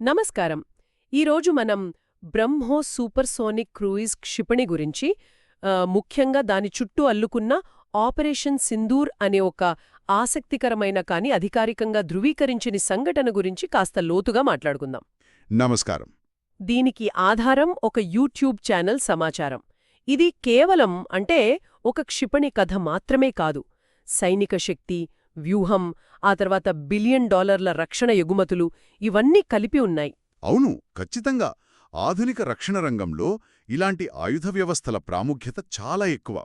నమస్కారం. ఈరోజు మనం బ్రహ్మోస్ సూపర్సోనిక్ క్రూయిజ్ క్షిపణి గురించి ముఖ్యంగా దాని చుట్టూ అల్లుకున్న ఆపరేషన్ సింధూర్ అనే ఒక ఆసక్తికరమైన కాని అధికారికంగా ధృవీకరించని సంఘటన గురించి కాస్త లోతుగా మాట్లాడుకుందాం. నమస్కారం. దీనికి ఆధారం ఒక యూట్యూబ్ ఛానల్ సమాచారం. ఇది కేవలం అంటే ఒక క్షిపణి కథ మాత్రమే కాదు. సైనిక శక్తి వ్యూహం ఆ తర్వాత బిలియన్ డాలర్ల రక్షణ ఎగుమతులు ఇవన్నీ కలిపి ఉన్నాయి. అవును ఖచ్చితంగా. ఆధునిక రక్షణ రంగంలో ఇలాంటి ఆయుధ వ్యవస్థల ప్రాముఖ్యత చాలా ఎక్కువ.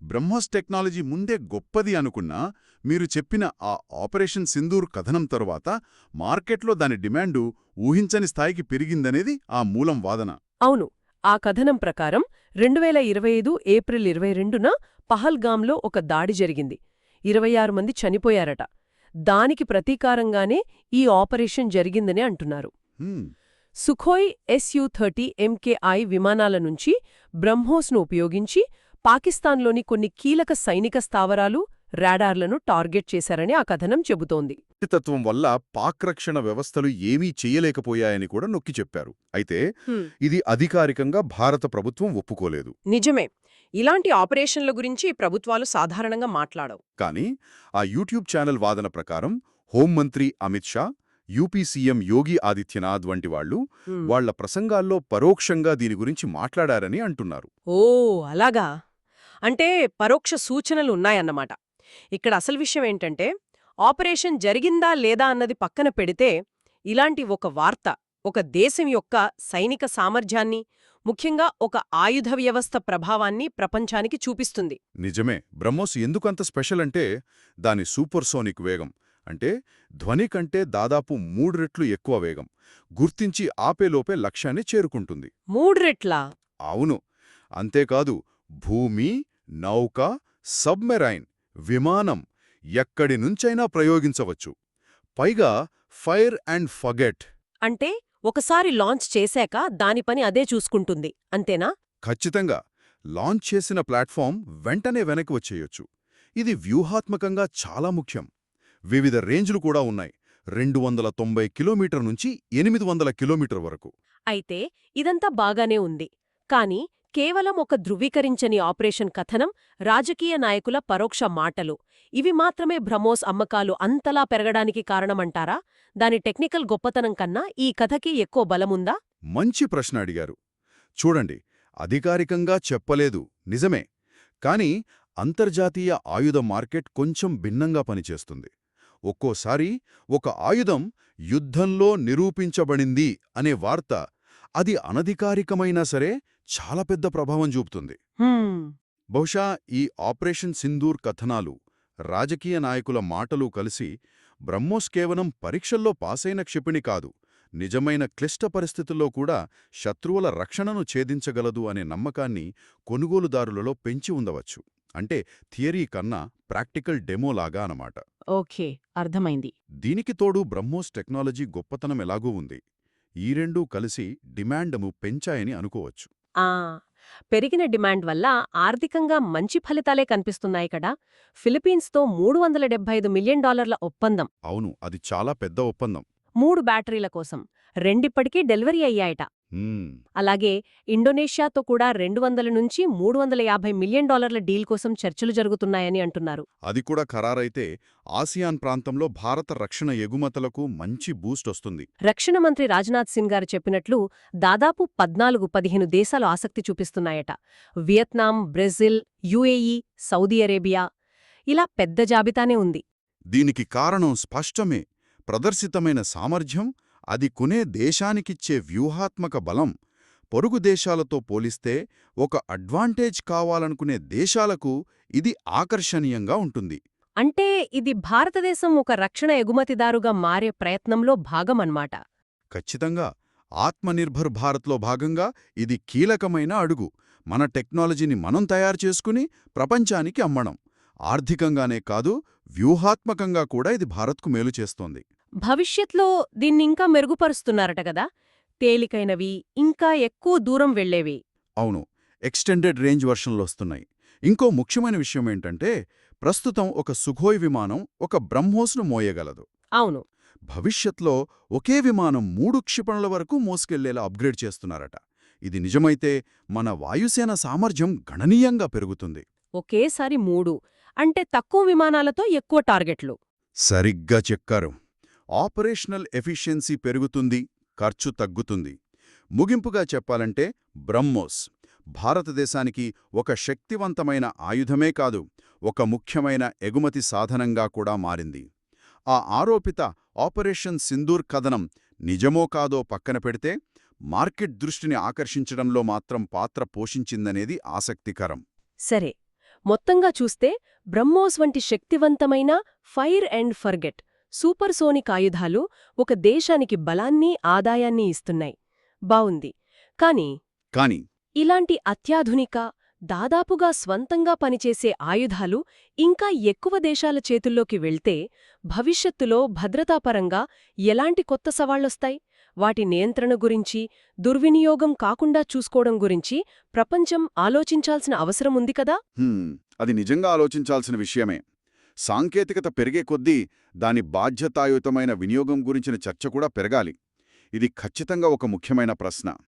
బ్రహ్మోస్ టెక్నాలజీ ముందే గొప్పది అనుకున్నా మీరు చెప్పిన ఆ ఆపరేషన్ సింధూర్ కథనం తరువాత మార్కెట్లో దాని డిమాండు ఊహించని స్థాయికి పెరిగిందనేది ఆ మూలం వాదన. అవును ఆ కథనం ప్రకారం రెండువేల ఇరవై ఐదు ఏప్రిల్ ఇరవై రెండున పహల్గాంలో ఒక దాడి జరిగింది. ఇరవై ఆరు మంది చనిపోయారట. దానికి ప్రతీకారంగానే ఈ ఆపరేషన్ జరిగిందని అంటున్నారు. సుఖోయ్ ఎస్యు థర్టీ ఎంకేఐ విమానాల నుంచి బ్రహ్మోస్ను ఉపయోగించి పాకిస్తాన్లోని కొన్ని కీలక సైనిక స్థావరాలు రాడార్లను టార్గెట్ చేశారని ఆ కథనం చెబుతోంది. తత్వం వల్ల పాక్ రక్షణ వ్యవస్థలు ఏమీ చెయ్యలేకపోయాయని కూడా నొక్కి చెప్పారు. అయితే ఇది అధికారికంగా భారత ప్రభుత్వం ఒప్పుకోలేదు. నిజమే. ఇలాంటి ఆపరేషన్ల గురించి ప్రభుత్వాలు సాధారణంగా మాట్లాడవు. కానీ ఆ యూట్యూబ్ ఛానల్ వాదన ప్రకారం హోంమంత్రి అమిత్ షా యూపీ సీఎం యోగి ఆదిత్యనాథ్ వంటి వాళ్ళు వాళ్ళ ప్రసంగాల్లో పరోక్షంగా దీని గురించి మాట్లాడారని అంటున్నారు. ఓ అలాగా? అంటే పరోక్ష సూచనలు ఉన్నాయన్నమాట. ఇక్కడ అసలు విషయం ఏంటంటే ఆపరేషన్ జరిగిందా లేదా అన్నది పక్కన పెడితే ఇలాంటి ఒక వార్త ఒక దేశం యొక్క సైనిక సామర్థ్యాన్ని ముఖ్యంగా ఒక ఆయుధ వ్యవస్థ ప్రభావాన్ని ప్రపంచానికి చూపిస్తుంది. నిజమే. బ్రహ్మోస్ ఎందుకంత స్పెషల్ అంటే దాని సూపర్సోనిక్ వేగం. అంటే ధ్వని కంటే దాదాపు మూడు రెట్లు ఎక్కువ వేగం. గుర్తించి ఆపేలోపే లక్ష్యాన్ని చేరుకుంటుంది. మూడు రెట్లా? అవును. అంతేకాదు భూమి నౌక సబ్మెరైన్ విమానం ఎక్కడి నుంచైనా ప్రయోగించవచ్చు. పైగా ఫైర్ అండ్ ఫగెట్. అంటే ఒకసారి లాంచ్ చేశాక దాని పని అదే చూసుకుంటుంది అంతేనా? ఖచ్చితంగా. లాంచ్ చేసిన ప్లాట్ఫామ్ వెంటనే వెనక్కి వచ్చేయొచ్చు. ఇది వ్యూహాత్మకంగా చాలా ముఖ్యం. వివిధ రేంజ్లు కూడా ఉన్నాయి. రెండు వందల తొంభై కిలోమీటర్ నుంచి ఎనిమిది వందల కిలోమీటర్ వరకు. అయితే ఇదంతా బాగానే ఉంది. కాని కేవలం ఒక ధృవీకరించని ఆపరేషన్ కథనం రాజకీయ నాయకుల పరోక్ష మాటలు. ఇవి మాత్రమే భ్రమోస్ అమ్మకాలు అంతలా పెరగడానికి కారణమంటారా? దాని టెక్నికల్ గొప్పతనం కన్నా ఈ కథకి ఎక్కువ బలముందా? మంచి ప్రశ్న అడిగారు. చూడండి అధికారికంగా చెప్పలేదు నిజమే. కాని అంతర్జాతీయ ఆయుధ మార్కెట్ కొంచెం భిన్నంగా పనిచేస్తుంది. ఒక్కోసారి ఒక ఆయుధం యుద్ధంలో నిరూపించబడింది అనే వార్త అది అనధికారికమైనా సరే చాలా పెద్ద ప్రభావం చూపుతుంది. బహుశా ఈ ఆపరేషన్ సింధూర్ కథనాలు రాజకీయ నాయకుల మాటలు కలిసి బ్రహ్మోస్ కేవలం పరీక్షల్లో పాసైన క్షిపణి కాదు నిజమైన క్లిష్ట పరిస్థితుల్లో కూడా శత్రువుల రక్షణను ఛేదించగలదు అనే నమ్మకాన్ని కొనుగోలుదారులలో పెంచి ఉండవచ్చు. అంటే థియరీ కన్నా ప్రాక్టికల్ డెమోలాగా అనమాట ఓకే అర్థమైంది. దీనికి తోడు బ్రహ్మోస్ టెక్నాలజీ గొప్పతనం ఎలాగూ ఉంది. ఈ రెండూ కలిసి డిమాండము పెంచాయని అనుకోవచ్చు. ఆ! పెరిగిన డిమాండ్ వల్ల ఆర్థికంగా మంచి ఫలితాలే కనిపిస్తున్నాయి కదా! ఫిలిపీన్స్తో మూడు వందల డెబ్బై ఐదు మిలియన్ డాలర్ల ఒప్పందం. అవును అది చాలా పెద్ద ఒప్పందం. మూడు బ్యాటరీల కోసం. రెండిప్పటికీ డెలివరీ అయ్యాయట. అలాగే ఇండోనేషియాతో కూడా రెండు వందల నుంచి మూడు వందల యాభై మిలియన్ డాలర్ల డీల్ కోసం చర్చలు జరుగుతున్నాయని అంటున్నారు. అది కూడా ఖరారైతే ఆసియాన్ ప్రాంతంలో భారత రక్షణ ఎగుమతులకు మంచి బూస్ట్ వస్తుంది. రక్షణ మంత్రి రాజ్నాథ్ సింగ్ గారు చెప్పినట్లు దాదాపు పద్నాలుగు పదిహేను దేశాలు ఆసక్తి చూపిస్తున్నాయట. Vietnam Brazil UAE Saudi Arabia ఇలా పెద్ద జాబితానే ఉంది. దీనికి కారణం స్పష్టమే. ప్రదర్శితమైన సామర్థ్యం అది కొనే దేశానికిచ్చే వ్యూహాత్మక బలం పొరుగు దేశాలతో పోలిస్తే ఒక అడ్వాంటేజ్ కావాలనుకునే దేశాలకు ఇది ఆకర్షణీయంగా ఉంటుంది. అంటే ఇది భారతదేశం ఒక రక్షణ ఎగుమతిదారుగా మారే ప్రయత్నంలో భాగమన్మాట. ఖచ్చితంగా. ఆత్మనిర్భర్ భారత్లో భాగంగా ఇది కీలకమైన అడుగు. మన టెక్నాలజీని మనం తయారు చేసుకుని ప్రపంచానికి అమ్మడం. ఆర్థికంగానే కాదు వ్యూహాత్మకంగా కూడా ఇది భారత్కు మేలు చేస్తోంది. భవిష్యత్లో దీన్నింకా మెరుగుపరుస్తున్నారట కదా? తేలికైనవి ఇంకా ఎక్కువ దూరం వెళ్ళేవి అవును. ఎక్స్టెండెడ్ రేంజ్ వర్షన్లు వస్తున్నాయి. ఇంకో ముఖ్యమైన విషయం ఏంటంటే ప్రస్తుతం ఒక సుఖోయ్ విమానం ఒక బ్రహ్మోస్ను మోయగలదు. అవును. భవిష్యత్లో ఒకే విమానం మూడు క్షిపణుల వరకు మోసుకెళ్ళేలా అప్గ్రేడ్ చేస్తున్నారట. ఇది నిజమైతే మన వాయుసేన సామర్థ్యం గణనీయంగా పెరుగుతుంది. ఒకేసారి మూడు. అంటే తక్కువ విమానాలతో ఎక్కువ టార్గెట్లు. సరిగ్గా చెక్కారు ఆపరేషనల్ ఎఫిషియన్సీ పెరుగుతుంది ఖర్చు తగ్గుతుంది. ముగింపుగా చెప్పాలంటే బ్రహ్మోస్ భారతదేశానికి ఒక శక్తివంతమైన ఆయుధమే కాదు ఒక ముఖ్యమైన ఎగుమతి సాధనంగా కూడా మారింది. ఆ ఆరోపిత ఆపరేషన్ సింధూర్ కథనం నిజమో కాదో పక్కన పెడితే మార్కెట్ దృష్టిని ఆకర్షించడంలో మాత్రం పాత్ర పోషించిందనేది ఆసక్తికరం. సరే మొత్తంగా చూస్తే బ్రహ్మోస్ వంటి శక్తివంతమైన ఫైర్ అండ్ ఫర్గెట్ సూపర్సోనిక్ ఆయుధాలు ఒక దేశానికి బలాన్ని ఆదాయాన్ని ఇస్తున్నాయి. బావుంది. కాని కాని ఇలాంటి అత్యాధునిక దాదాపుగా స్వంతంగా పనిచేసే ఆయుధాలు ఇంకా ఎక్కువ దేశాల చేతుల్లోకి వెళ్తే భవిష్యత్తులో భద్రతాపరంగా ఎలాంటి కొత్త సవాళ్ళొస్తాయి వాటి నియంత్రణ గురించి దుర్వినియోగం కాకుండా చూసుకోవడం గురించి ప్రపంచం ఆలోచించాల్సిన అవసరం ఉంది కదా? అది నిజంగా ఆలోచించాల్సిన విషయమే. సాంకేతికత పెరిగే కొద్దీ దాని బాధ్యతాయుతమైన వినియోగం గురించిన చర్చ కూడా పెరగాలి. ఇది ఖచ్చితంగా ఒక ముఖ్యమైన ప్రశ్న.